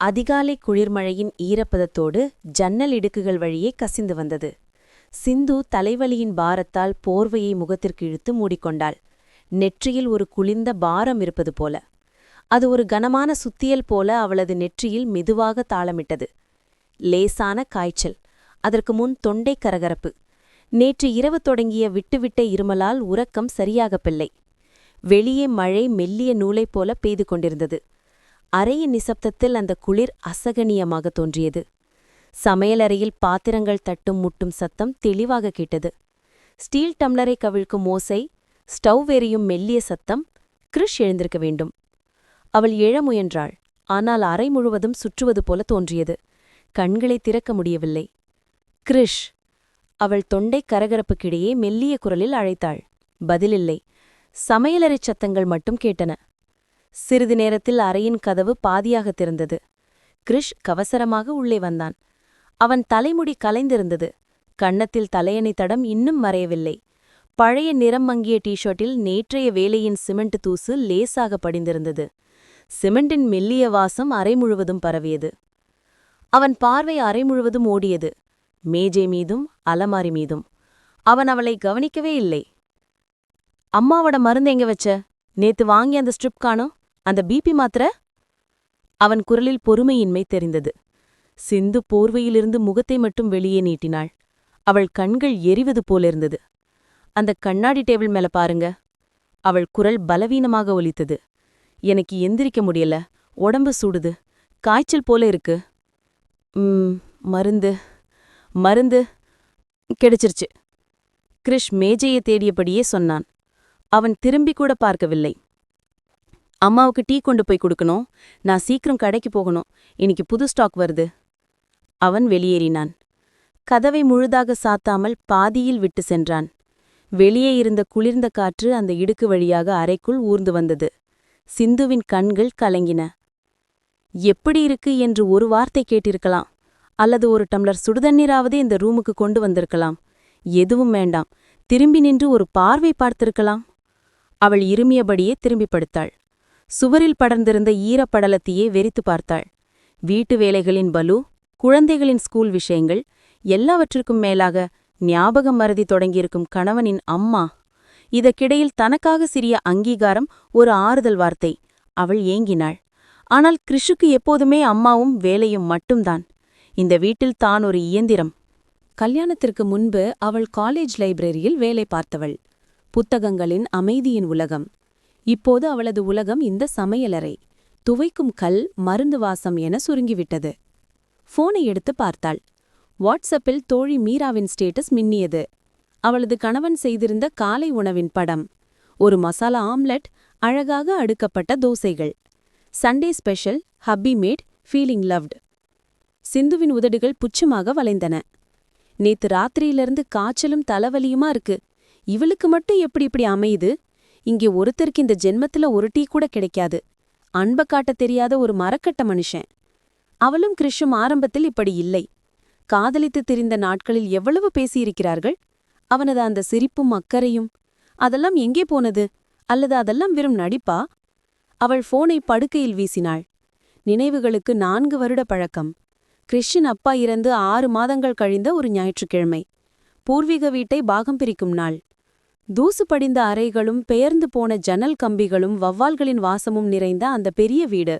அதிகாலை குளிர்மழையின் ஈரப்பதத்தோடு ஜன்னல் இடுக்குகள் வழியே கசிந்து வந்தது. சிந்து தலைவலியின் பாரத்தால் போர்வையை முகத்திற்கு இழுத்து மூடிக்கொண்டாள். நெற்றியில் ஒரு குளிர்ந்த பாரம் இருப்பது போல. அது ஒரு கனமான சுத்தியல் போல அவளது நெற்றியில் மெதுவாக தாளமிட்டது. லேசான காய்ச்சல். அதற்கு முன் தொண்டை கரகரப்பு. நேற்று இரவு தொடங்கிய விட்டுவிட்ட இருமலால் உறக்கம் சரியாக பிள்ளை. வெளியே மழை மெல்லிய நூலைப் போல பெய்து கொண்டிருந்தது. அறையின் நிசப்தத்தில் அந்த குளிர் அசகனியமாக தோன்றியது. சமையலறையில் பாத்திரங்கள் தட்டும் முட்டும் சத்தம் தெளிவாக கேட்டது. ஸ்டீல் டம்ளரை கவிழ்க்கும் ஓசை ஸ்டவ் எரியும் மெல்லிய சத்தம் கிருஷ் எழுந்திருக்க வேண்டும். அவள் எழ முயன்றாள். ஆனால் அறை முழுவதும் சுற்றுவது போல தோன்றியது. கண்களை திறக்க முடியவில்லை. கிருஷ் அவள் தொண்டை கரகரப்புக்கிடையே மெல்லிய குரலில் அழைத்தாள். பதிலில்லை. சமையலறைச் சத்தங்கள் மட்டும் கேட்டன. சிறிது நேரத்தில் அறையின் கதவு பாதியாக திறந்தது. கிருஷ் கவசரமாக உள்ளே வந்தான். அவன் தலைமுடி கலைந்திருந்தது. கன்னத்தில் தலையணை தடம் இன்னும் மறையவில்லை. பழைய நிறம் மங்கிய டீஷர்ட்டில் நேற்றைய வேலையின் சிமெண்ட் தூசு லேசாக படிந்திருந்தது. சிமெண்டின் மெல்லிய வாசம் அறை முழுவதும் பரவியது. அவன் பார்வை அறை முழுவதும் ஓடியது. மேஜை மீதும் அலமாரி மீதும். அவன் அவளை கவனிக்கவே இல்லை. அம்மாவோட மருந்து எங்க வச்ச? நேத்து வாங்கி அந்த ஸ்ட்ரிப் காணும். அந்த பிபி மாத்திர? அவன் குரலில் பொறுமையின்மை தெரிந்தது. சிந்து போர்வையிலிருந்து முகத்தை மட்டும் வெளியே நீட்டினாள். அவள் கண்கள் எரிவது போலிருந்தது. அந்த கண்ணாடி டேபிள் மேல பாருங்க. அவள் குரல் பலவீனமாக ஒலித்தது. எனக்கு எந்திரிக்க முடியல. உடம்பு சூடுது. காய்ச்சல் போல இருக்கு. மருந்து மருந்து கிடைச்சிருச்சு. கிரிஷ் மேஜையை தேடியபடியே சொன்னான். அவன் திரும்பி கூட பார்க்கவில்லை. அம்மாவுக்கு டீ கொண்டு போய் கொடுக்கணும். நான் சீக்கிரம் கடைக்கு போகணும். இன்னைக்கு புது ஸ்டாக் வருது. அவன் வெளியேறினான். கதவை முழுதாக சாத்தாமல் பாதியில் விட்டு சென்றான். வெளியே இருந்த குளிர்ந்த காற்று அந்த இடுக்கு வழியாக அறைக்குள் ஊர்ந்து வந்தது. சிந்துவின் கண்கள் கலங்கின. எப்படி இருக்கு? என்று ஒரு வார்த்தை கேட்டிருக்கலாம். அல்லது ஒரு டம்ளர் சுடுதண்ணீராவது இந்த ரூமுக்கு கொண்டு வந்திருக்கலாம். எதுவும் வேண்டாம். திரும்பி நின்று ஒரு பார்வை பார்த்திருக்கலாம். அவள் இருமியபடியே திரும்பி படுத்தாள். சுவரில் படர்ந்திருந்த ஈரப்படலத்தையே வெறித்து பார்த்தாள். வீட்டு வேலைகளின் பலு குழந்தைகளின் ஸ்கூல் விஷயங்கள் எல்லாவற்றிற்கும் மேலாக ஞாபகம் மறதி தொடங்கியிருக்கும் கணவனின் அம்மா. இதற்கிடையில் தனக்காக சிறிய அங்கீகாரம் ஒரு ஆறுதல் வார்த்தை. அவள் ஏங்கினாள். ஆனால் கிறிஷுக்கு எப்போதுமே அம்மாவும் வேலையும் மட்டும்தான். இந்த வீட்டில் தான் ஒரு இயந்திரம். கல்யாணத்திற்கு முன்பு அவள் காலேஜ் லைப்ரரியில் வேலை பார்த்தவள். புத்தகங்களின் அமைதியின் உலகம். இப்போது அவளது உலகம் இந்த சமையலறை. துவைக்கும் கல் மருந்து வாசம் என சுருங்கிவிட்டது. போனை எடுத்து பார்த்தாள். வாட்ஸ்அப்பில் தோழி மீராவின் ஸ்டேட்டஸ் மின்னியது. அவளது கணவன் செய்திருந்த காலை உணவின் படம். ஒரு மசாலா ஆம்லெட் அழகாக அடுக்கப்பட்ட தோசைகள். Sunday special hubby made feeling loved. சிந்துவின் உதடுகள் புச்சமாக வளைந்தன. நேத்து ராத்திரியிலிருந்து காய்ச்சலும் தலைவலியுமா இருக்கு. இவளுக்கு மட்டும் எப்படி இப்படி அமையுது? இங்கே ஒருத்தருக்கு இந்த ஜென்மத்துல ஒரு டீ கூட கிடைக்காது. அன்ப காட்ட தெரியாத ஒரு மரக்கட்ட மனுஷன். அவளும் கிருஷும் ஆரம்பத்தில் இப்படி இல்லை. காதலித்து திரிந்த நாட்களில் எவ்வளவு பேசியிருக்கிறார்கள்? அவனது அந்த சிரிப்பும் அக்கறையும் அதெல்லாம் எங்கே போனது? அல்லது அதெல்லாம் வெறும் நடிப்பா? அவள் போனை படுக்கையில் வீசினாள். நினைவுகளுக்கு நான்கு வருட பழக்கம். கிறிஸ்டின் அப்பா இறந்து ஆறு மாதங்கள் கழிந்த ஒரு ஞாயிற்றுக்கிழமை. பூர்வீக வீட்டை பாகம் பிரிக்கும் நாள். தூசு படிந்த அறைகளும் பெயர்ந்து போன ஜன்னல் கம்பிகளும் வவ்வால்களின் வாசமும் நிறைந்த அந்த பெரிய வீடு.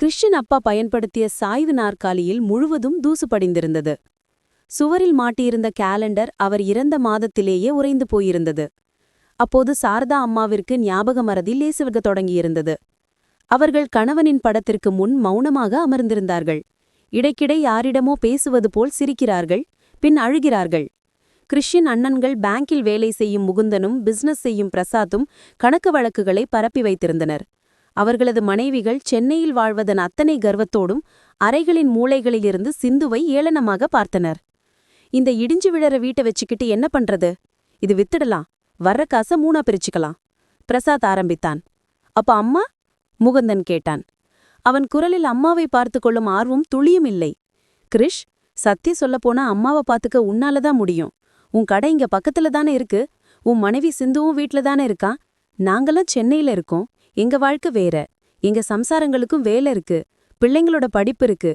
கிறிஸ்டின் அப்பா பயன்படுத்திய சாய்வு நாற்காலியில் முழுவதும் தூசு படிந்திருந்தது. சுவரில் மாட்டியிருந்த கேலண்டர் அவர் இறந்த மாதத்திலேயே உறைந்து போயிருந்தது. அப்போது சாரதா அம்மாவிற்கு ஞாபக மறதி லேசுவக தொடங்கியிருந்தது. அவர்கள் கணவனின் படத்திற்கு முன் மௌனமாக அமர்ந்திருந்தார்கள். இடைக்கிடை யாரிடமோ பேசுவது போல் சிரிக்கிறார்கள் பின் அழுகிறார்கள். கிறிஸ்டின் அண்ணன்கள் பேங்கில் வேலை செய்யும் முகுந்தனும் பிசினஸ் செய்யும் பிரசாத்தும் கணக்கு வழக்குகளை பரப்பி வைத்திருந்தனர். அவர்களது மனைவிகள் சென்னையில் வாழ்வதன் அத்தனை கர்வத்தோடும் அறைகளின் மூளைகளிலிருந்து சிந்துவை ஏளனமாக பார்த்தனர். இந்த இடிஞ்சு விழற வீட்டை வச்சுக்கிட்டு என்ன பண்றது? இது வித்துடலாம் வர்ற காச மூணா பிரிச்சுக்கலாம் பிரசாத் ஆரம்பித்தான். அப்ப அம்மா? முகுந்தன் கேட்டான். அவன் குரலில் அம்மாவை பார்த்து கொள்ளும் ஆர்வம் துளியும் இல்லை. கிரிஷ் சத்திய சொல்லப்போனா அம்மாவை பார்த்துக்க உன்னாலதான் முடியும். உன் கடை இங்க பக்கத்துல தானே இருக்கு? உன் மனைவி சிந்துவும் வீட்ல தானே இருக்கா? நாங்களும் சென்னையில இருக்கோம். எங்க வாழ்க்கை வேற. எங்க சம்சாரங்களுக்கும் வேலை இருக்கு. பிள்ளைங்களோட படிப்பு இருக்கு.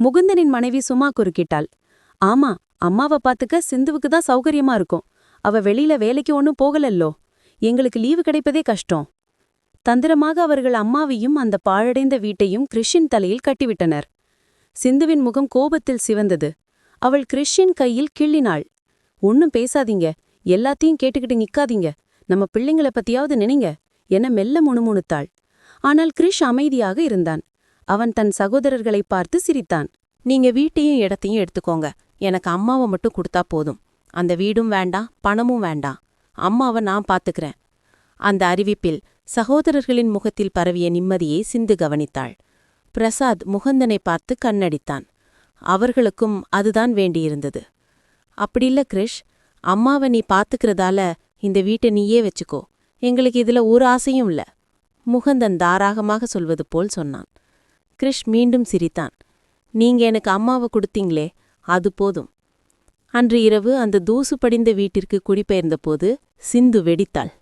முகுந்தனின் மனைவி சும்மா குறுக்கிட்டாள். ஆமா அம்மாவ பாத்துக்க சிந்துவுக்கு தான் சௌகரியமா இருக்கும். அவ வெளியில வேலைக்கு ஒன்னும் போகலல்லோ? எங்களுக்கு லீவு கிடைப்பதே கஷ்டம். தந்திரமாக அவர்கள் அம்மாவையும் அந்த பாழடைந்த வீட்டையும் கிறிஷின் தலையில் கட்டிவிட்டனர். சிந்துவின் முகம் கோபத்தில் சிவந்தது. அவள் கிறிஷின் கையில் கிள்ளினாள். ஒன்னும் பேசாதீங்க. எல்லாத்தையும் கேட்டுக்கிட்டு நிக்காதீங்க. நம்ம பிள்ளைங்கள பத்தியாவது நினைங்க. என மெல்ல முணுமுணுத்தாள். ஆனால் கிரிஷ் அமைதியாக இருந்தான். அவன் தன் சகோதரர்களை பார்த்து சிரித்தான். நீங்க வீட்டையும் இடத்தையும் எடுத்துக்கோங்க. எனக்கு அம்மாவை மட்டும் கொடுத்தா போதும். அந்த வீடும் வேண்டாம் பணமும் வேண்டாம் அம்மாவை நான் பாத்துக்கிறேன். அந்த அறிவிப்பில் சகோதரர்களின் முகத்தில் பரவிய நிம்மதியை சிந்து கவனித்தாள். பிரசாத் முகந்தனை பார்த்து கண்ணடித்தான். அவர்களுக்கும் அதுதான் வேண்டியிருந்தது. அப்படில்ல கிரிஷ். அம்மாவை நீ பாத்துக்கிறதால இந்த வீட்டை நீயே வச்சுக்கோ. எங்களுக்கு இதுல ஒரு ஆசையும் இல்ல. முகந்தன் தாராகமாக சொல்வது போல் சொன்னான். கிரிஷ் மீண்டும் சிரித்தான். நீங்க எனக்கு அம்மாவை கொடுத்தீங்களே அது போதும். அன்று இரவு அந்த தூசு படிந்த வீட்டிற்கு குடிபெயர்ந்தபோது சிந்து வெடித்தாள்.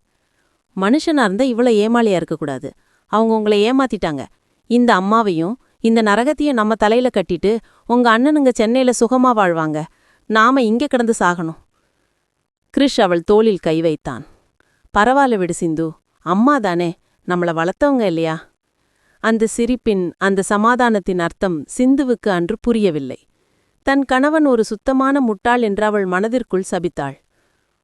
மனுஷனா இருந்தா இவ்வளவு ஏமாளியா இருக்கக்கூடாது அவங்க உங்களை ஏமாத்திட்டாங்க. இந்த அம்மாவையும் இந்த நரகத்தையும் நம்ம தலையில கட்டிட்டு உங்க அண்ணனுங்க சென்னையில சுகமா வாழ்வாங்க. நாம இங்க கிடந்து சாகணும். கிரிஷ் அவள் தோளில் கை வைத்தான். பரவாயில்ல விடு சிந்து. அம்மா தானே நம்மளை வளர்த்தவங்க இல்லையா? அந்த சிரிப்பின் அந்த சமாதானத்தின் அர்த்தம் சிந்துவுக்கு அன்று புரியவில்லை. தன் கணவன் ஒரு சுத்தமான முட்டாள் என்று அவள் மனதிற்குள் சபித்தாள்.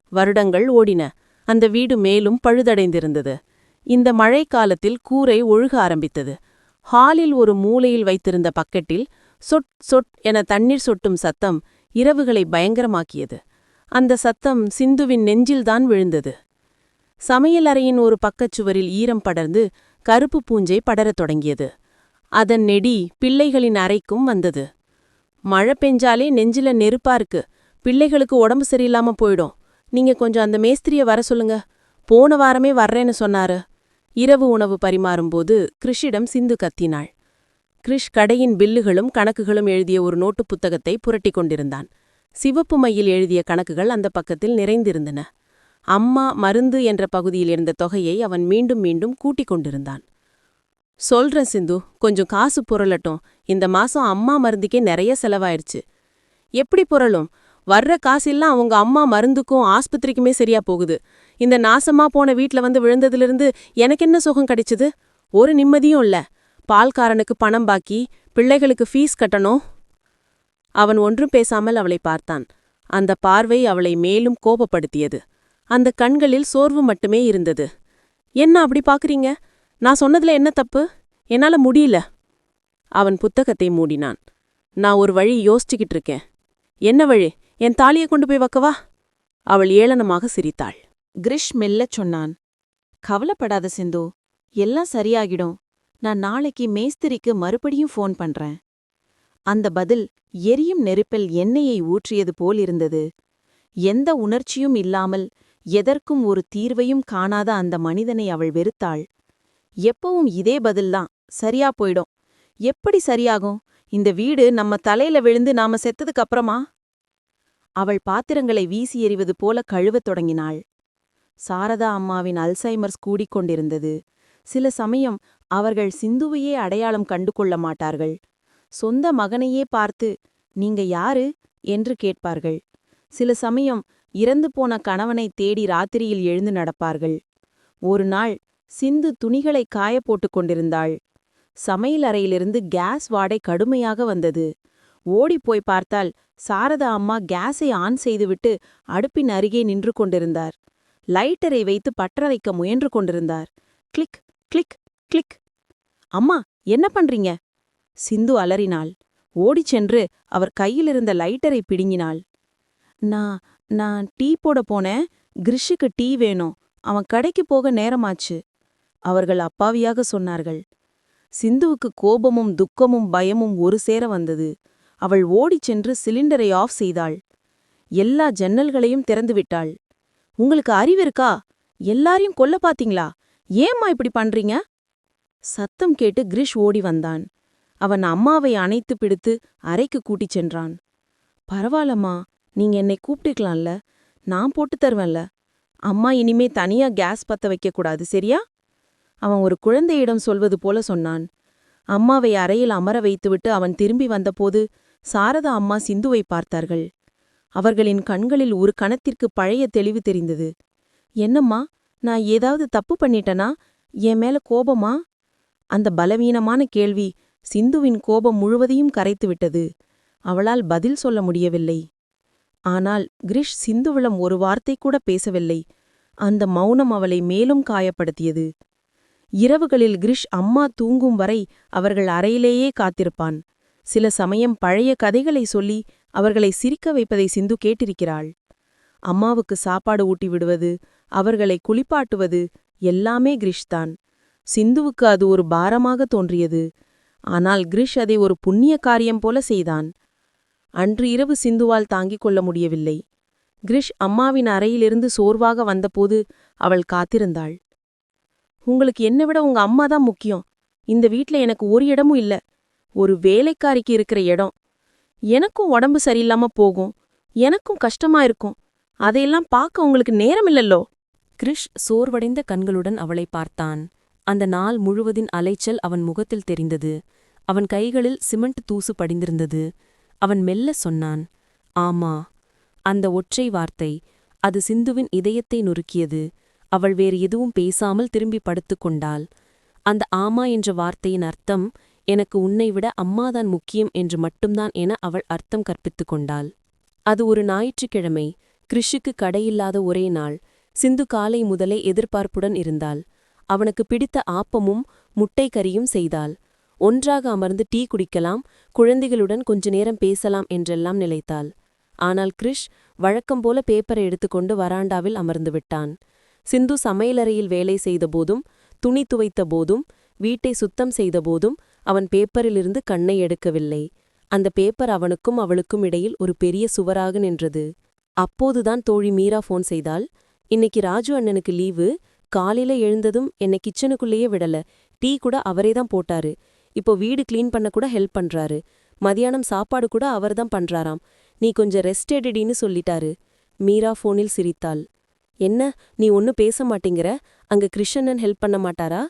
வருடங்கள் ஓடின. அந்த வீடு மேலும் பழுதடைந்திருந்தது. இந்த மழைக்காலத்தில் கூரை ஒழுக ஆரம்பித்தது. ஹாலில் ஒரு மூலையில் வைத்திருந்த பக்கெட்டில் சொட் சொட் என தண்ணீர் சொட்டும் சத்தம் இரவுகளை பயங்கரமாக்கியது. அந்த சத்தம் சிந்துவின் நெஞ்சில்தான் விழுந்தது. சமையலறையின் ஒரு பக்கச்சுவரில் ஈரம் படர்ந்து கருப்பு பூஞ்சை படரத் தொடங்கியது. அதன் நெடி பிள்ளைகளின் அறைக்கும் வந்தது. மழை பெஞ்சாலே நெஞ்சில நெருப்பா இருக்கு. பிள்ளைகளுக்கு உடம்பு சரியில்லாம போயிடும். நீங்க கொஞ்சம் அந்த மேஸ்திரிய வர சொல்லுங்க. போன வாரமே வர்றேன்னு சொன்னாரு. இரவு உணவு பரிமாறும்போது கிருஷிடம் சிந்து கத்தினாள். கிரிஷ் கடையின் பில்லுகளும் கணக்குகளும் எழுதிய ஒரு நோட்டு புத்தகத்தை புரட்டிக் கொண்டிருந்தான். சிவப்பு மையில் எழுதிய கணக்குகள் அந்த பக்கத்தில் நிறைந்திருந்தன. அம்மா மருந்து என்ற பகுதியில் இருந்த தொகையை அவன் மீண்டும் மீண்டும் கூட்டிக் கொண்டிருந்தான். சொல்றேன் சிந்து கொஞ்சம் காசு புரளட்டும். இந்த மாசம் அம்மா மருந்துக்கே நிறைய செலவாயிருச்சு. எப்படி புரளும்? வர்ற காசெல்லாம் அவங்க அம்மா மருந்துக்கும் ஆஸ்பத்திரிக்குமே சரியா போகுது. இந்த நாசமா போன வீட்ல வந்து விழுந்ததிலிருந்து எனக்கு என்ன சுகம் கிடைச்சது? ஒரு நிம்மதியும் இல்ல. பால்காரனுக்கு பணம் பாக்கி பிள்ளைகளுக்கு ஃபீஸ் கட்டணும் அவன் ஒன்றும் பேசாமல் அவளை பார்த்தான். அந்த பார்வை அவளை மேலும் கோபப்படுத்தியது. அந்த கண்களில் சோர்வு மட்டுமே இருந்தது. என்ன அப்படி பாக்குறீங்க? நான் சொன்னதுல என்ன தப்பு? என்னால முடியல. அவன் புத்தகத்தை மூடினான். நான் ஒரு வழி யோசிச்சுக்கிட்டு இருக்கேன். என்ன வழி? என் தாலியை கொண்டு போய் வைக்கவா? அவள் ஏளனமாக சிரித்தாள். கிரிஷ் மெல்லச் சொன்னான். கவலைப்படாத சிந்து எல்லாம் சரியாகிடும். நான் நாளைக்கு மேஸ்திரிக்கு மறுபடியும் ஃபோன் பண்றேன். அந்த பதில் எரியும் நெருப்பில் எண்ணெயை ஊற்றியது போல் இருந்தது. எந்த உணர்ச்சியும் இல்லாமல் எதற்கும் ஒரு தீர்வையும் காணாத அந்த மனிதனை அவள் வெறுத்தாள். எப்பவும் இதே பதில்தான் சரியா போயிடும். எப்படி சரியாகும்? இந்த வீடு நம்ம தலையில விழுந்து நாம செத்ததுக்கு அப்புறமா? அவள் பாத்திரங்களை வீசி எறிவது போல கழுவத் தொடங்கினாள். சாரதா அம்மாவின் அல்சைமர்ஸ் கூடிக்கொண்டிருந்தது. சில சமயம் அவர்கள் சிந்துவையே அடையாளம் கண்டு கொள்ள மாட்டார்கள். சொந்த மகனையே பார்த்து நீங்க யாரு? என்று கேட்பார்கள். சில சமயம் இறந்து போன கணவனை தேடி ராத்திரியில் எழுந்து நடப்பார்கள். ஒரு நாள் சிந்து துணிகளை காய போட்டுக் கொண்டிருந்தாள். சமையல் அறையிலிருந்து கேஸ் வாடை கடுமையாக வந்தது. ஓடிப்போய் பார்த்தால் சாரதா அம்மா கேஸை ஆன் செய்துவிட்டு அடுப்பின் அருகே நின்று கொண்டிருந்தார். லைட்டரை வைத்து பற்ற வைக்க முயன்று கொண்டிருந்தார். Click click click. அம்மா என்ன பண்றீங்க? சிந்து அலறினாள். ஓடிச் சென்று அவர் கையிலிருந்த லைட்டரை பிடுங்கினாள். நான் நான் டீ போட போனேன். கிரிஷுக்கு டீ வேணும். அவன் கடைக்கு போக நேரமாச்சு. அவர்கள் அப்பாவியாக சொன்னார்கள். சிந்துவுக்கு கோபமும் துக்கமும் பயமும் ஒரு சேர வந்தது. அவள் ஓடிச் சென்று சிலிண்டரை ஆஃப் செய்தாள். எல்லா ஜன்னல்களையும் திறந்துவிட்டாள் உங்களுக்கு அறிவிருக்கா எல்லாரையும் கொல்ல பாத்தீங்களா? ஏம்மா இப்படி பண்றீங்க? சத்தம் கேட்டு கிரிஷ் ஓடி வந்தான். அவன் அம்மாவை அணைத்து பிடித்து அறைக்கு கூட்டிச் சென்றான். பரவாயில்லம்மா நீங்க என்னை கூப்பிட்டுக்கலாம்ல. நான் போட்டு தருவேன்ல. அம்மா இனிமே தனியா கேஸ் பத்த வைக்கக்கூடாது சரியா? அவன் ஒரு குழந்தையிடம் சொல்வது போல சொன்னான். அம்மாவை அறையில் அமர வைத்துவிட்டு அவன் திரும்பி வந்தபோது சாரதா அம்மா சிந்துவை பார்த்தார்கள். அவர்களின் கண்களில் ஒரு கணத்திற்கு பழைய தெளிவு தெரிந்தது. என்னம்மா நான் ஏதாவது தப்பு பண்ணிட்டனா? என் மேல கோபமா? அந்த பலவீனமான கேள்வி சிந்துவின் கோபம் முழுவதையும் கரைத்துவிட்டது. அவளால் பதில் சொல்ல முடியவில்லை. ஆனால் கிரிஷ் சிந்துவிடம் ஒரு வார்த்தை கூட பேசவில்லை. அந்த மௌனம் அவளை மேலும் காயப்படுத்தியது. இரவுகளில் கிரிஷ் அம்மா தூங்கும் வரை அவர்கள் அறையிலேயே காத்திருப்பான். சில சமயம் பழைய கதைகளை சொல்லி அவர்களை சிரிக்க வைப்பதை சிந்து கேட்டிருக்கிறாள். அம்மாவுக்கு சாப்பாடு ஊட்டி விடுவது அவர்களை குளிப்பாட்டுவது எல்லாமே கிரிஷ்தான். சிந்துவுக்கு அது ஒரு பாரமாக தோன்றியது. ஆனால் கிரிஷ் அதை ஒரு புண்ணிய காரியம் போல செய்தான். அன்று இரவு சிந்துவால் தாங்கிக் கொள்ள முடியவில்லை. கிரிஷ் அம்மாவின் அறையிலிருந்து சோர்வாக வந்தபோது அவள் காத்திருந்தாள். உங்களுக்கு என்ன விட உங்க அம்மா தான் முக்கியம். இந்த வீட்ல எனக்கு ஒரு இடமும் இல்ல. ஒரு வேலைக்காரிக்கு இருக்கிற இடம். எனக்கும் உடம்பு சரியில்லாம போகும். எனக்கும் கஷ்டமா இருக்கும். அதையெல்லாம் பார்க்க உங்களுக்கு நேரம் இல்லல்லோ? கிரிஷ் சோர்வடைந்த கண்களுடன் அவளை பார்த்தான். அந்த நாள் முழுவதின் அலைச்சல் அவன் முகத்தில் தெரிந்தது. அவன் கைகளில் சிமெண்ட் தூசு படிந்திருந்தது. அவன் மெல்ல சொன்னான் ஆமா அந்த ஒற்றை வார்த்தை அது சிந்துவின் இதயத்தை நொறுக்கியது. அவள் வேறு எதுவும் பேசாமல் திரும்பி படுத்துக் கொண்டாள். அந்த ஆமா என்ற வார்த்தையின் அர்த்தம் எனக்கு உன்னை விட அம்மாதான் முக்கியம் என்று மட்டும்தான் என அவள் அர்த்தம் கற்பித்துக் கொண்டாள். அது ஒரு ஞாயிற்றுக்கிழமை கிறிஷுக்கு கடையில்லாத ஒரே நாள். சிந்து காலை முதலே எதிர்பார்ப்புடன் இருந்தாள். அவனுக்கு பிடித்த ஆப்பமும் முட்டை கறியும் செய்தாள். ஒன்றாக அமர்ந்து டீ குடிக்கலாம் குழந்தைகளுடன் கொஞ்ச நேரம் பேசலாம் என்றெல்லாம் நிலைத்தாள். ஆனால் கிரிஷ் வழக்கம் போல பேப்பரை எடுத்துக்கொண்டு வராண்டாவில் அமர்ந்து விட்டான். சிந்து சமையலறையில் வேலை செய்தபோதும் துணி துவைத்த போதும் வீட்டை சுத்தம் செய்தபோதும் அவன் பேப்பரிலிருந்து கண்ணை எடுக்கவில்லை. அந்த பேப்பர் அவனுக்கும் அவளுக்கும் இடையில் ஒரு பெரிய சுவராக நின்றது. அப்போதுதான் தோழி மீரா ஃபோன் செய்தாள் இன்னைக்கு ராஜு அண்ணனுக்கு லீவு காலையில எழுந்ததும் என்னை கிச்சனுக்குள்ளேயே விடல. டீ கூட அவரே தான் போட்டாரு. இப்போ வீடு கிளீன் பண்ண கூட ஹெல்ப் பண்றாரு. மதியானம் சாப்பாடு கூட அவர்தான் பண்றாராம். நீ கொஞ்சம் ரெஸ்ட் எடுடின்னு சொல்லிட்டாரு. மீரா ஃபோனில் சிரித்தாள். என்ன? நீ ஒன்னும் பேச மாட்டேங்கிற? அங்க கிருஷ்ணன் ஹெல்ப் பண்ண மாட்டாரா?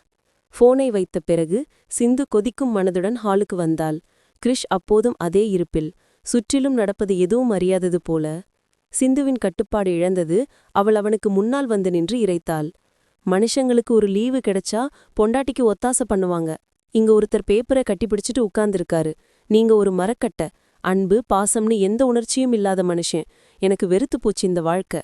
ஃபோனை வைத்த பிறகு சிந்து கொதிக்கும் மனதுடன் ஹாலுக்கு வந்தாள். கிரிஷ் அப்போதும் அதே இருப்பில். சுற்றிலும் நடப்பது எதுவும் அறியாதது போல. சிந்துவின் கட்டுப்பாடு இழந்தது அவள் அவனுக்கு முன்னால் வந்து நின்று இறைத்தாள். மனுஷங்களுக்கு ஒரு லீவு கிடைச்சா பொண்டாட்டிக்கு ஒத்தாசை பண்ணுவாங்க. இங்க ஒருத்தர் பேப்பரை கட்டிப்பிடிச்சிட்டு உட்கார்ந்துருக்காரு. நீங்க ஒரு மரக்கட்டை அன்பு பாசம்னு எந்த உணர்ச்சியும் இல்லாத மனுஷன். எனக்கு வெறுத்து போச்சு இந்த வாழ்க்கை.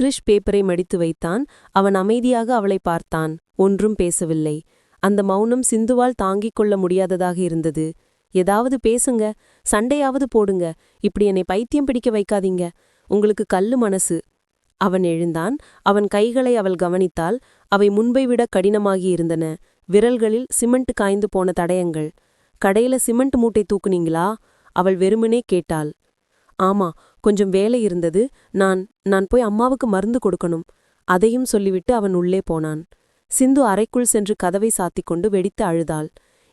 கிறிஷ் பேப்பரை மடித்து வைத்தான். அவன் அமைதியாக அவளை பார்த்தான். ஒன்றும் பேசவில்லை. அந்த மௌனம் சிந்துவால் தாங்கிக் கொள்ள முடியாததாக இருந்தது. ஏதாவது பேசுங்க. சண்டையாவது போடுங்க. இப்படி என்னை பைத்தியம் பிடிக்க வைக்காதீங்க. உங்களுக்கு கல்லு மனசு. அவன் எழுந்தான். அவன் கைகளை அவள் கவனித்தால் அவை முன்பை விட கடினமாகியிருந்தன விரல்களில் சிமெண்ட் காய்ந்து போன தடயங்கள். கடையில சிமெண்ட் மூட்டை தூக்குனீங்களா? அவள் வெறுமனே கேட்டாள். ஆமா கொஞ்சம் வேலை இருந்தது. நான் நான் போய் அம்மாவுக்கு மருந்து கொடுக்கணும். அதையும் சொல்லிவிட்டு அவன் உள்ளே போனான். சிந்து அறைக்குள் சென்று கதவை சாத்திக் கொண்டு வெடித்து அழுதாள்.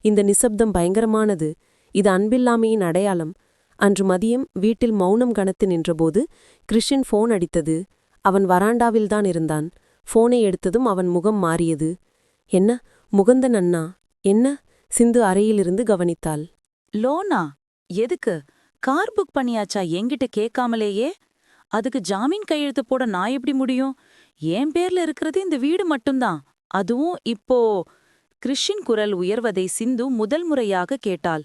இந்த நிசப்தம் பயங்கரமானது. இது அன்பில்லாமையின் அடையாளம். அன்று மதியம் வீட்டில் மௌனம் கனத்து நின்றபோது கிறிஷின் ஃபோன் அடித்தது. அவன் வராண்டாவில்தான் இருந்தான். ஃபோனை எடுத்ததும் அவன் முகம் மாறியது. என்ன முகந்தன் அண்ணா? என்ன? சிந்து அறையிலிருந்து கவனித்தாள். லோனா? எதுக்கு? கார் புக் பண்ணியாச்சா? என்கிட்ட கேட்காமலேயே? அதுக்கு ஜாமீன் கையெழுத்து போட நான் எப்படி முடியும்? என் பேர்ல இருக்கிறது இந்த வீடு மட்டும்தான். அதுவும் இப்போ கிறிஷின் குரல் உயர்வதை சிந்து முதல் முறையாக கேட்டாள்.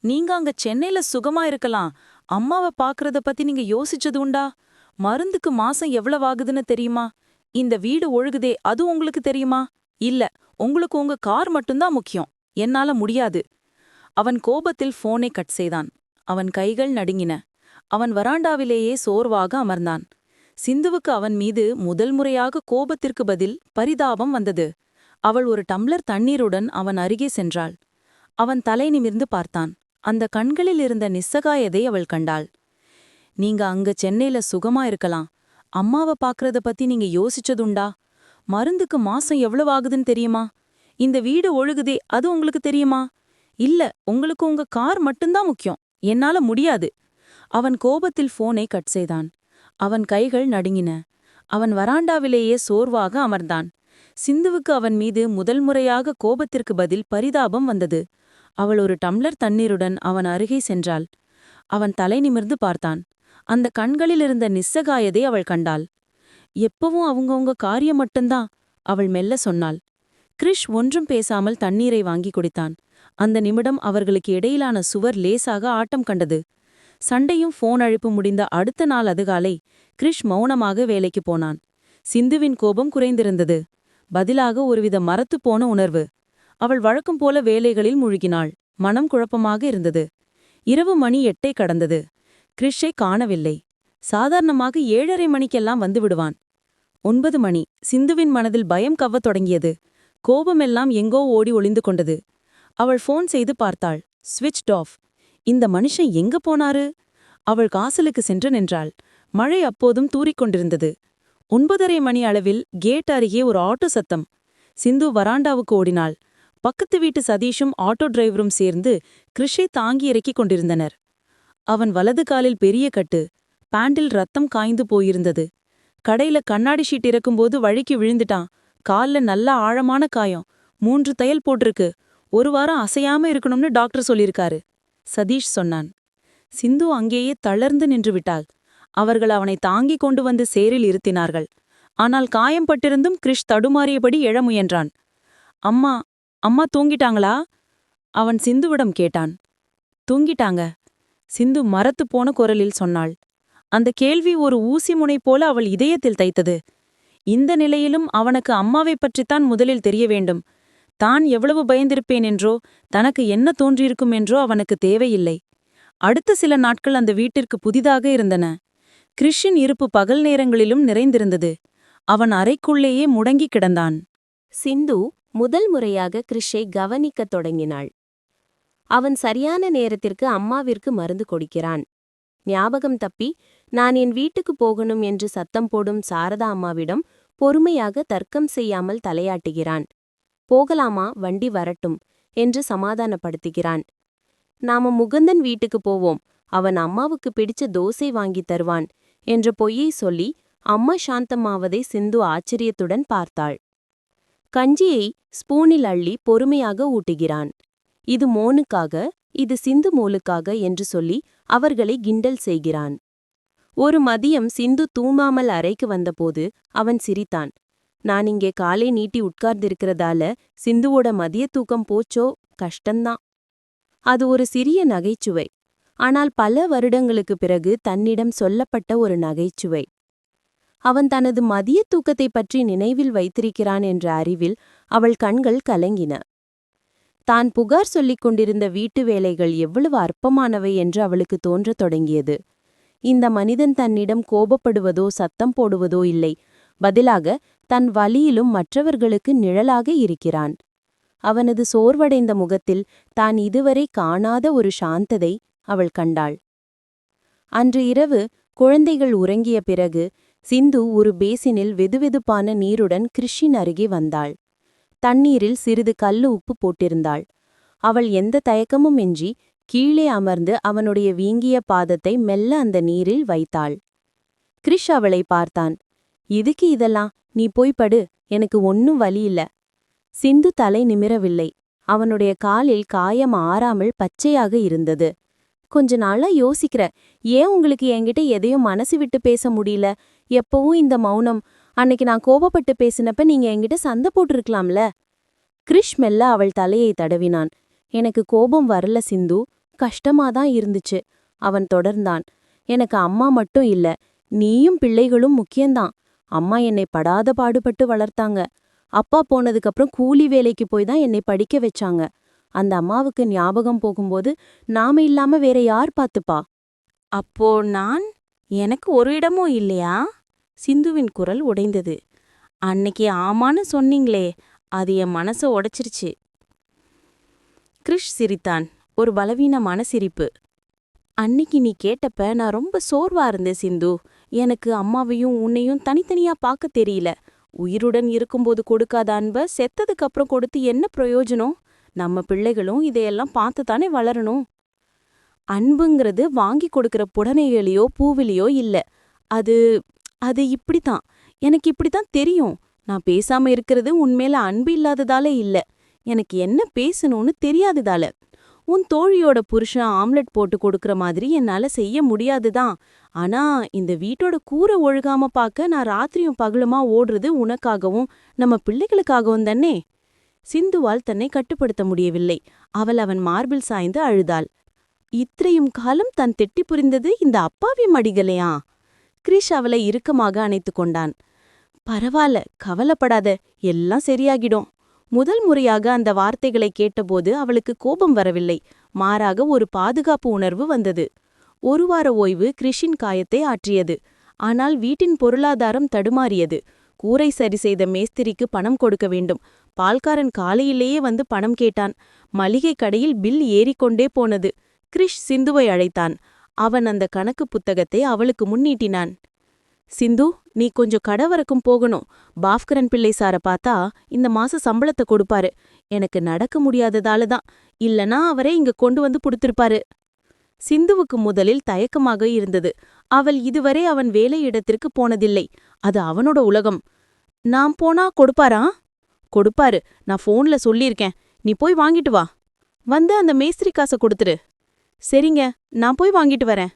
நீங்க அங்க சென்னையில சுகமா இருக்கலாம். அம்மாவை பாக்குறத பத்தி நீங்க யோசிச்சது உண்டா? மருந்துக்கு மாசம் எவ்வளவு ஆகுதுன்னு தெரியுமா? இந்த வீடு ஒழுகுதே அது உங்களுக்கு தெரியுமா? இல்ல உங்களுக்கு உங்க கார் மட்டும்தான் முக்கியம். என்னால முடியாது. அவன் கோபத்தில் போனை கட் செய்தான். அவன் கைகள் நடுங்கின. அவன் வராண்டாவிலேயே சோர்வாக அமர்ந்தான். சிந்துவுக்கு அவன் மீது முதல் முறையாக கோபத்திற்கு பதில் பரிதாபம் வந்தது. அவள் ஒரு டம்ளர் தண்ணீருடன் அவன் அருகே சென்றாள். அவன் தலை நிமிர்ந்து பார்த்தான். அந்த கண்களில் இருந்த நிஸ்ஸகாயதை அவள் கண்டாள். நீங்க அங்க சென்னையில சுகமா இருக்கலாம். அம்மாவை பாக்குறத பத்தி நீங்க யோசிச்சதுண்டா? மருந்துக்கு மாசம் எவ்வளவு ஆகுதுன்னு தெரியுமா? இந்த வீடு ஒழுகுதே அது உங்களுக்கு தெரியுமா? இல்ல உங்களுக்கு உங்க கார் மட்டும்தான் முக்கியம். என்னால முடியாது. அவன் கோபத்தில் போனை கட் செய்தான். அவன் கைகள் நடுங்கின. அவன் வராண்டாவிலேயே சோர்வாக அமர்ந்தான். சிந்துவுக்கு அவன் மீது முதல் முறையாக கோபத்திற்கு பதில் பரிதாபம் வந்தது. அவள் ஒரு டம்ளர் தண்ணீருடன் அவன் அருகே சென்றாள். அவன் தலை நிமிர்ந்து பார்த்தான். அந்த கண்களில் இருந்த நிஸ்ஸகாயதை அவள் கண்டாள். எப்பவும் அவங்கவுங்க காரியம் மட்டும்தான் அவள் மெல்ல சொன்னாள். கிரிஷ் ஒன்றும் பேசாமல் தண்ணீரை வாங்கி குடித்தான். அந்த நிமிடம் அவர்களுக்கு இடையிலான சுவர் லேசாக ஆட்டம் கண்டது. சண்டையும் ஃபோன் அழைப்பு முடிந்த அடுத்த நாள் அதுகாலை கிரிஷ் மௌனமாக வேலைக்கு போனான். சிந்துவின் கோபம் குறைந்திருந்தது. பதிலாக ஒருவித மரத்து போன உணர்வு. அவள் வழக்கம் போல வேலைகளில் முழுகினாள். மனம் குழப்பமாக இருந்தது. இரவு மணி எட்டை கடந்தது. கிறிஷை காணவில்லை. சாதாரணமாக ஏழரை மணிக்கெல்லாம் வந்து விடுவான் ஒன்பது மணி. சிந்துவின் மனதில் பயம் கவ்வத் தொடங்கியது. கோபமெல்லாம் எங்கோ ஓடி ஒளிந்து கொண்டது. அவள் ஃபோன் செய்து பார்த்தாள். ஸ்விட்ச் ஆஃப். இந்த மனுஷன் எங்க போனாரு? அவள் காசலுக்கு சென்று நின்றாள். மழை அப்போதும் தூறிக்கொண்டிருந்தது ஒன்பதரை மணி அளவில் கேட் அருகே ஒரு ஆட்டோ சத்தம். சிந்து வராண்டாவுக்கு ஓடினாள். பக்கத்து வீட்டு சதீஷும் ஆட்டோ டிரைவரும் சேர்ந்து கிருஷை தாங்கி இறக்கிக் கொண்டிருந்தனர். அவன் வலது காலில் பெரிய கட்டு. பேண்டில் ரத்தம் காய்ந்து போயிருந்தது. கடையில கண்ணாடி ஷீட் இறக்கும்போது வழுக்கி விழுந்துட்டான். கால்ல நல்ல ஆழமான காயம். மூன்று தையல் போட்டிருக்கு. ஒரு வாரம் அசையாம இருக்கணும்னு டாக்டர் சொல்லியிருக்காரு. சதீஷ் சொன்னான். சிந்து அங்கேயே தளர்ந்து நின்று விட்டாள். அவர்கள் அவனை தாங்கிக் கொண்டு வந்து சேரில் இருத்தினார்கள். ஆனால் காயம் பட்டிருந்தும் கிரிஷ் தடுமாறியபடி எழ முயன்றான். அம்மா அம்மா தூங்கிட்டாங்களா? அவன் சிந்துவிடம் கேட்டான். தூங்கிட்டாங்க. சிந்து மரத்து போன குரலில் சொன்னாள். அந்த கேள்வி ஒரு ஊசி முனை போல அவள் இதயத்தில் தைத்தது. இந்த நிலையிலும் அவனுக்கு அம்மாவைப் பற்றித்தான் முதலில் தெரிய வேண்டும். தான் எவ்வளவு பயந்திருப்பேன் என்றோ தனக்கு என்ன தோன்றியிருக்கும் என்றோ அவனுக்கு தேவையில்லை. அடுத்த சில நாட்கள் அந்த வீட்டிற்கு புதிதாக இருந்தன. கிறிஷின் இருப்பு பகல் நேரங்களிலும் நிறைந்திருந்தது. அவன் அறைக்குள்ளேயே முடங்கி கிடந்தான். சிந்து முதல் முறையாக கிறிஷை கவனிக்கத் தொடங்கினாள். அவன் சரியான நேரத்திற்கு அம்மாவிற்கு மருந்து கொடுக்கிறான். ஞாபகம் தப்பி நான் என் வீட்டுக்கு போகணும் என்று சத்தம் போடும் சாரதா அம்மாவிடம் பொறுமையாக தர்க்கம் செய்யாமல் தலையாட்டுகிறான். போகலாமா? வண்டி வரட்டும் என்று சமாதானப்படுத்துகிறான். நாம முகுந்தன் வீட்டுக்கு போவோம். அவன் அம்மாவுக்கு பிடிச்ச தோசை வாங்கித் தருவான் என்ற பொய்யை சொல்லி அம்மா சாந்தமாவதை சிந்து ஆச்சரியத்துடன் பார்த்தாள். கஞ்சியை ஸ்பூனில் அள்ளி பொறுமையாக ஊட்டுகிறான். இது மோனுக்காக இது சிந்து மோலுக்காக என்று சொல்லி அவர்களை கிண்டல் செய்கிறான். ஒரு மதியம் சிந்து தூங்காமல் அறைக்கு வந்தபோது அவன் சிரித்தான். நான் இங்கே காலை நீட்டி உட்கார்ந்திருக்கிறதால சிந்துவோட மதிய தூக்கம் போச்சோ? கஷ்டந்தான். அது ஒரு சிறிய நகைச்சுவை. ஆனால் பல வருடங்களுக்குப் பிறகு தன்னிடம் சொல்லப்பட்ட ஒரு நகைச்சுவை. அவன் தனது மதிய தூக்கத்தைப் பற்றி நினைவில் வைத்திருக்கிறான் என்ற அறிவில் அவள் கண்கள் கலங்கின. தான் புகார் சொல்லிக் கொண்டிருந்த வீட்டு வேலைகள் எவ்வளவு அற்பமானவை என்று அவளுக்கு தோன்றத் தொடங்கியது. இந்த மனிதன் தன்னிடம் கோபப்படுவதோ சத்தம் போடுவதோ இல்லை. பதிலாக தன் வலியிலும் மற்றவர்களுக்கு நிழலாக இருக்கிறான். அவனது சோர்வடைந்த முகத்தில் தான் இதுவரை காணாத ஒரு சாந்ததை அவள் கண்டாள். அன்று இரவு குழந்தைகள் உறங்கிய பிறகு சிந்து ஒரு பேசினில் வெதுவெதுப்பான நீருடன் கிருஷின் அருகே வந்தாள். தண்ணீரில் சிறிது கல்லு உப்பு போட்டிருந்தாள். அவள் எந்த தயக்கமும் இன்றி கீழே அமர்ந்து அவனுடைய வீங்கிய பாதத்தை மெல்ல அந்த நீரில் வைத்தாள். கிரிஷ் அவளை பார்த்தான். இதுக்கு இதெல்லாம்? நீ போய் படு. எனக்கு ஒன்னும் வலி இல்ல சிந்து தலை நிமிரவில்லை. அவனுடைய காலில் காயம் ஆறாமல் பச்சையாக இருந்தது. கொஞ்ச நாளா யோசிக்கிற. ஏன் உங்களுக்கு என்கிட்ட எதையும் மனசு விட்டு பேச முடியல? எப்பவும் இந்த மௌனம். அன்னைக்கு நான் கோபப்பட்டு பேசினப்ப நீங்க என்கிட்ட சண்டை போட்டிருக்கலாம்ல? கிரிஷ் மெல்ல அவள் தலையை தடவினான். எனக்கு கோபம் வரல சிந்து. கஷ்டமாதான் இருந்துச்சு. அவன் தொடர்ந்தான். எனக்கு அம்மா மட்டும் இல்ல நீயும் பிள்ளைகளும் முக்கியந்தான். அம்மா என்னை படாத பாடுபட்டு வளர்த்தாங்க. அப்பா போனதுக்கப்புறம் கூலி வேலைக்கு போய் தான் என்னை படிக்க வச்சாங்க. அந்த அம்மாவுக்கு ஞாபகம் போகும்போது நாம இல்லாம வேற யார் பாத்துப்பா அப்போ நான்? எனக்கு ஒரு இடமும் இல்லையா? சிந்துவின் குரல் உடைந்தது. அன்னைக்கு ஆமான்னு சொன்னீங்களே அது என் மனச உடைச்சிருச்சு. கிறிஷ் சிரித்தான். ஒரு பலவீனமான சிரிப்பு. அன்னைக்கு நீ கேட்டப்ப நான் ரொம்ப சோர்வா இருந்தேன் சிந்து. எனக்கு அம்மாவையும் உன்னையும் தனித்தனியா பார்க்க தெரியல. உயிருடன் இருக்கும்போது கொடுக்காத அன்ப செத்ததுக்கு அப்புறம் கொடுத்து என்ன பிரயோஜனம்? நம்ம பிள்ளைகளும் இதையெல்லாம் பார்த்து தானே வளரணும். அன்புங்கிறது வாங்கி கொடுக்கிற புடனைகளையோ பூவிலையோ இல்ல. அது அது இப்படித்தான். எனக்கு இப்படித்தான் தெரியும். நான் பேசாம இருக்கிறது உன்மேல அன்பு இல்லாததால இல்ல. எனக்கு என்ன பேசணும்னு தெரியாததால. உன் தோழியோட புருஷன் ஆம்லெட் போட்டு கொடுக்கற மாதிரி என்னால செய்ய முடியாதுதான். ஆனா இந்த வீட்டோட கூரை ஒழுகாம பாக்க நான் ராத்திரியும் பகலுமா ஓடுறது உனக்காகவும் நம்ம பிள்ளைகளுக்காகவும் தானே? சிந்துவால் தன்னை கட்டுப்படுத்த முடியவில்லை. அவள் அவன் மார்பில் சாய்ந்து அழுதாள். இத்திரையும் காலம் தன் தெட்டி புரிந்தது இந்த அப்பாவி மடிகளையா? கிரிஷ் அவளை இறுக்கமாக அணைத்துக் கொண்டான். பரவாயில்ல கவலைப்படாத எல்லாம் சரியாகிடும். முதல் முறையாக அந்த வார்த்தைகளை கேட்டபோது அவளுக்கு கோபம் வரவில்லை. மாறாக ஒரு பாதுகாப்பு உணர்வு வந்தது. ஒரு வார ஓய்வு கிரிஷின் காயத்தை ஆற்றியது. ஆனால் வீட்டின் பொருளாதாரம் தடுமாறியது. கூரை சரி செய்த மேஸ்திரிக்கு பணம் கொடுக்க வேண்டும். பால்காரன் காலையிலேயே வந்து பணம் கேட்டான். மளிகை கடையில் பில் ஏறிக்கொண்டே போனது. கிரிஷ் சிந்துவை அழைத்தான். அவன் அந்த கணக்கு புத்தகத்தை அவளுக்கு முன்னீட்டினான் சிந்து நீ கொஞ்சம் கடை வரைக்கும் போகணும். பாஸ்கரன் பிள்ளை சார பார்த்தா இந்த மாச சம்பளத்தை கொடுப்பாரு. எனக்கு நடக்க முடியாததால தான். இல்லனா அவரே இங்க கொண்டு வந்து புடுத்திருப்பாரு. சிந்துவுக்கு முதலில் தயக்கமாக இருந்தது. அவள் இதுவரை அவன் வேலையிடத்திற்கு போனதில்லை. அது அவனோட உலகம். நான் போனா கொடுப்பாரா? கொடுப்பாரு. நான் ஃபோன்ல சொல்லியிருக்கேன். நீ போய் வாங்கிட்டு வா. வந்து அந்த மேஸ்திரி காசை கொடுத்துரு. சரிங்க நான் போய் வாங்கிட்டு வரேன்.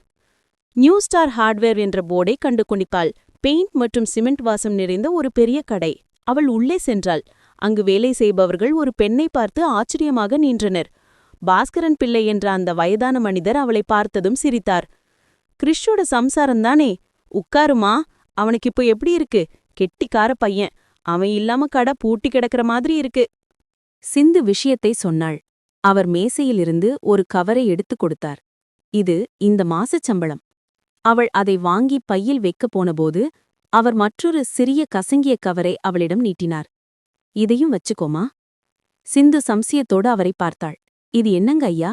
நியூ ஸ்டார் ஹார்ட்வேர் என்ற போர்டை கண்டு கொண்டிப்பாள் பெயிண்ட் மற்றும் சிமெண்ட் வாசம் நிறைந்த ஒரு பெரிய கடை. அவள் உள்ளே சென்றாள். அங்கு வேலை செய்பவர்கள் ஒரு பெண்ணை பார்த்து ஆச்சரியமாக நின்றனர். பாஸ்கரன் பிள்ளை என்ற அந்த வயதான மனிதர் அவளை பார்த்ததும் சிரித்தார். கிறிஷோட சம்சாரம்தானே? உட்காருமா? அவனுக்கு இப்போ எப்படி இருக்கு? கெட்டிக்கார பையன். அவன் இல்லாம கடை பூட்டி கிடக்கிற மாதிரி இருக்கு. சிந்து விஷயத்தை சொன்னாள். அவர் மேசையிலிருந்து ஒரு கவரை எடுத்துக் கொடுத்தார். இது இந்த மாசச் சம்பளம். அவள் அதை வாங்கி பையில் வைக்கப் போனபோது அவர் மற்றொரு சிறிய கசங்கிய கவரை அவளிடம் நீட்டினார். இதையும் வச்சுக்கோமா சிந்து சம்சியத்தோடு அவரை பார்த்தாள். இது என்னங்க ஐயா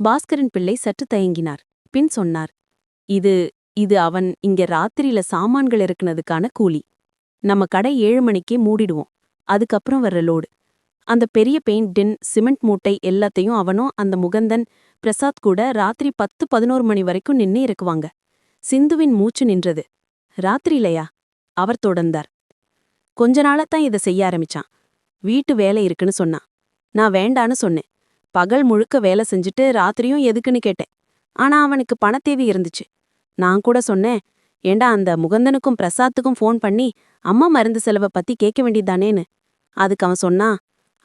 பாஸ்கரன் பிள்ளை சற்று தயங்கினார். பின் சொன்னார். இது இது அவன் இங்க ராத்திரியில சாமான்கள் இறக்குனதுக்கான கூலி. நம்ம கடை ஏழு மணிக்கே மூடிடுவோம். அதுக்கப்புறம் வர்ற லோடு. அந்த பெரிய பெயிண்ட் டின் சிமெண்ட் மூட்டை எல்லாத்தையும் அவனும் அந்த முகந்தன் பிரசாத் கூட ராத்திரி பத்து பதினோரு மணி வரைக்கும் நின்னு இருக்குவாங்க சிந்துவின் மூச்சு நின்றது. ராத்திரிலையா அவர் தொடர்ந்தார். கொஞ்ச நாளத்தான் இதை செய்ய ஆரம்பிச்சான். வீட்டு வேலை இருக்குன்னு சொன்னான். நான் வேண்டான்னு சொன்னேன். பகல் முழுக்க வேலை செஞ்சுட்டு ராத்திரியும் எதுக்குன்னு கேட்டேன். ஆனா அவனுக்கு பணத்தேவி இருந்துச்சு. நான் கூட சொன்னேன் ஏண்டா அந்த முகந்தனுக்கும் பிரசாத்துக்கும் ஃபோன் பண்ணி அம்மா மருந்து செலவை பத்தி கேட்க வேண்டியதானேன்னு? அதுக்கு அவன் சொன்னா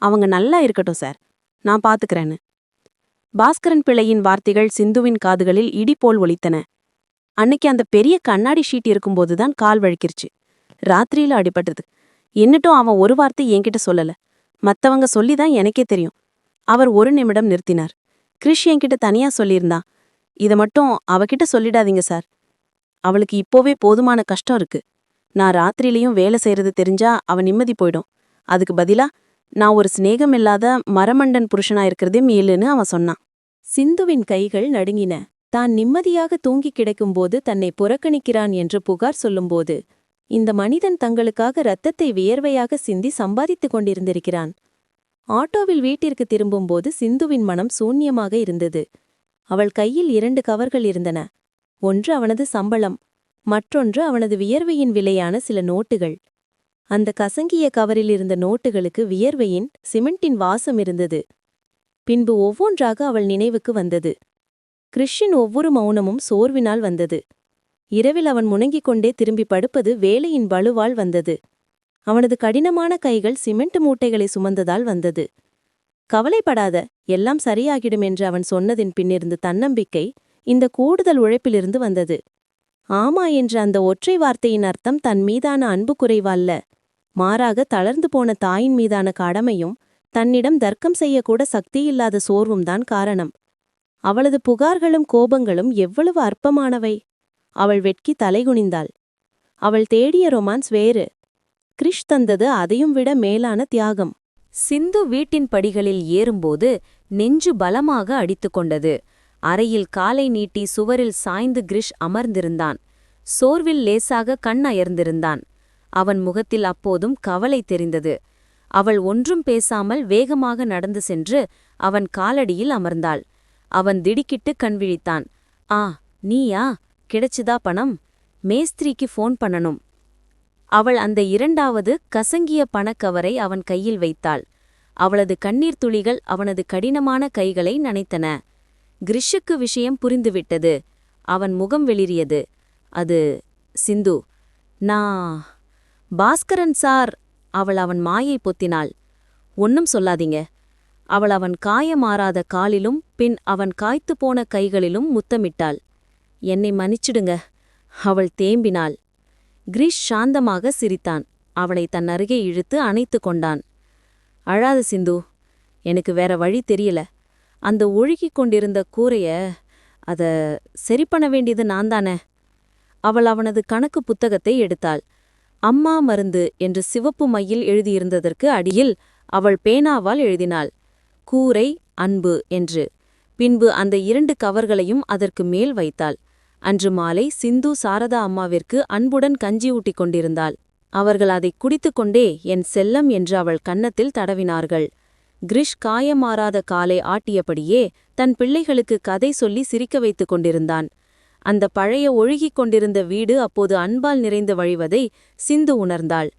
அவங்க நல்லா இருக்கட்டும் சார். நான் பாத்துக்கறேன்னு. பாஸ்கரன் பிள்ளையின் வார்த்தைகள் சிந்துவின் காதுகளில் இடி போல் ஒலித்தன. அன்னைக்கு அந்த பெரிய கண்ணாடி ஷீட் இருக்கும்போது தான் கால் வழுக்கிருச்சு. ராத்திரியில அடிபட்டது. என்னட்டும் அவன் ஒரு வார்த்தை என்கிட்ட சொல்லல. மத்தவங்க சொல்லிதான் எனக்கே தெரியும். அவர் ஒரு நிமிடம் நிறுத்தினார். கிறிஷ் என்கிட்ட தனியா சொல்லியிருந்தா. இத மட்டும் அவகிட்ட சொல்லிடாதீங்க சார். அவளுக்கு இப்போவே போதுமான கஷ்டம் இருக்கு. நான் ராத்திரியிலயும் வேலை செய்யறது தெரிஞ்சா அவ நிம்மதி போயிடும். அதுக்கு பதிலா நான் ஒரு சிநேகம் இல்லாத மரமண்டன் புருஷனா இருக்கிறதே மேலுன்னு அவன் சொன்னான். சிந்துவின் கைகள் நடுங்கின. தான் நிம்மதியாக தூங்கிக் கிடக்கும்போது தன்னை புறக்கணிக்கிறான் என்று புகார் சொல்லும்போது இந்த மனிதன் தங்களுக்காக இரத்தத்தை வியர்வையாக சிந்தி சம்பாதித்துக் கொண்டிருந்திருக்கிறான். ஆட்டோவில் வீட்டிற்கு திரும்பும்போது சிந்துவின் மனம் சூன்யமாக இருந்தது. அவள் கையில் இரண்டு கவர்கள் இருந்தன. ஒன்று அவனது சம்பளம் மற்றொன்று அவனது வியர்வையின் விலையான சில நோட்டுகள். அந்த கசங்கிய கவரில் இருந்த நோட்டுகளுக்கு வியர்வையின் சிமெண்டின் வாசம் இருந்தது. பின்பு ஒவ்வொன்றாக அவள் நினைவுக்கு வந்தது. கிறிஷின் ஒவ்வொரு மௌனமும் சோர்வினால் வந்தது. இரவில் அவன் முணங்கிக் கொண்டே திரும்பி படுப்பது வேலையின் வலுவால் வந்தது. அவனது கடினமான கைகள் சிமெண்ட் மூட்டைகளை சுமந்ததால் வந்தது. கவலைப்படாத எல்லாம் சரியாகிடும் என்று அவன் சொன்னதின் பின்னிருந்து தன்னம்பிக்கை இந்த கூடுதல் உழைப்பிலிருந்து வந்தது. ஆமா என்ற அந்த ஒற்றை வார்த்தையின் அர்த்தம் தன் மீதான அன்பு குறைவல்ல மாறாக தளர்ந்து போன தாயின் மீதான கடமையும் தன்னிடம் தர்க்கம் செய்யக்கூட சக்தியில்லாத சோர்வும் தான் காரணம். அவளது புகார்களும் கோபங்களும் எவ்வளவு அற்பமானவை! அவள் வெட்கி தலைகுனிந்தாள். அவள் தேடிய ரொமான்ஸ் வேறு. கிரிஷ் தந்தது அதையும் விட மேலான தியாகம். சிந்து வீட்டின் படிகளில் ஏறும்போது நெஞ்சு பலமாக அடித்துக் கொண்டது. அறையில் காலை நீட்டி சுவரில் சாய்ந்து கிரிஷ் அமர்ந்திருந்தான். சோர்வில் லேசாக கண் அயர்ந்திருந்தான். அவன் முகத்தில் அப்போதும் கவலை தெரிந்தது. அவள் ஒன்றும் பேசாமல் வேகமாக நடந்து சென்று அவன் காலடியில் அமர்ந்தாள். அவன் திடுக்கிட்டு கண்விழித்தான் ஆ நீயா? கிடைச்சுதா பணம்? மேஸ்திரிக்கு ஃபோன் பண்ணணும். அவள் அந்த இரண்டாவது கசங்கிய பணக்கவரை அவன் கையில் வைத்தாள். அவளது கண்ணீர் துளிகள் அவனது கடினமான கைகளை நனைத்தன. கிரிஷுக்கு விஷயம் புரிந்துவிட்டது. அவன் முகம் வெளிரியது அது சிந்து நான் பாஸ்கரன் சார் அவள் அவன் மாயை பொத்தினாள். ஒன்னும் சொல்லாதீங்க. அவள் அவன் காயமாறாத காலிலும் பின் அவன் காய்த்து போன கைகளிலும் முத்தமிட்டாள். என்னை மன்னிச்சிடுங்க. அவள் தேம்பினாள். கிரீஷ் சாந்தமாக சிரித்தான். அவளை தன் அருகே இழுத்து அணைத்து கொண்டான். அழாத சிந்து எனக்கு வேற வழி தெரியல. அந்த ஒழுகிக் கொண்டிருந்த கூரைய அத சரி பண்ண வேண்டியது நான் தானே அவள் அவனது கணக்கு புத்தகத்தை எடுத்தாள். அம்மா மருந்து என்று சிவப்பு மையில் எழுதியிருந்ததற்கு அடியில் அவள் பேனாவால் எழுதினாள் கூரை அன்பு என்று. பின்பு அந்த இரண்டு கவர்களையும் அதற்கு மேல் வைத்தாள். அன்று மாலை சிந்து சாரதா அம்மாவிற்கு அன்புடன் கஞ்சி ஊட்டிக் கொண்டிருந்தாள். அவர்கள் அதைக் குடித்துக்கொண்டே என் செல்லம் என்று அவள் கன்னத்தில் தடவினார்கள். கிரிஷ் காயமாறாத காலை ஆட்டியபடியே தன் பிள்ளைகளுக்கு கதை சொல்லி சிரிக்க வைத்துக் கொண்டிருந்தான். அந்த பழைய ஒழுகிக் கொண்டிருந்த வீடு அப்போது அன்பால் நிறைந்து வழிவதை சிந்து உணர்ந்தாள்.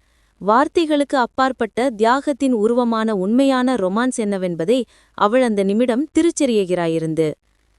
வார்த்தைகளுக்கு அப்பாற்பட்ட தியாகத்தின் உருவமான உண்மையான ரொமான்ஸ் என்னவென்பதை அவள் அந்த நிமிடம் திருச்செறியகிறாயிருந்து.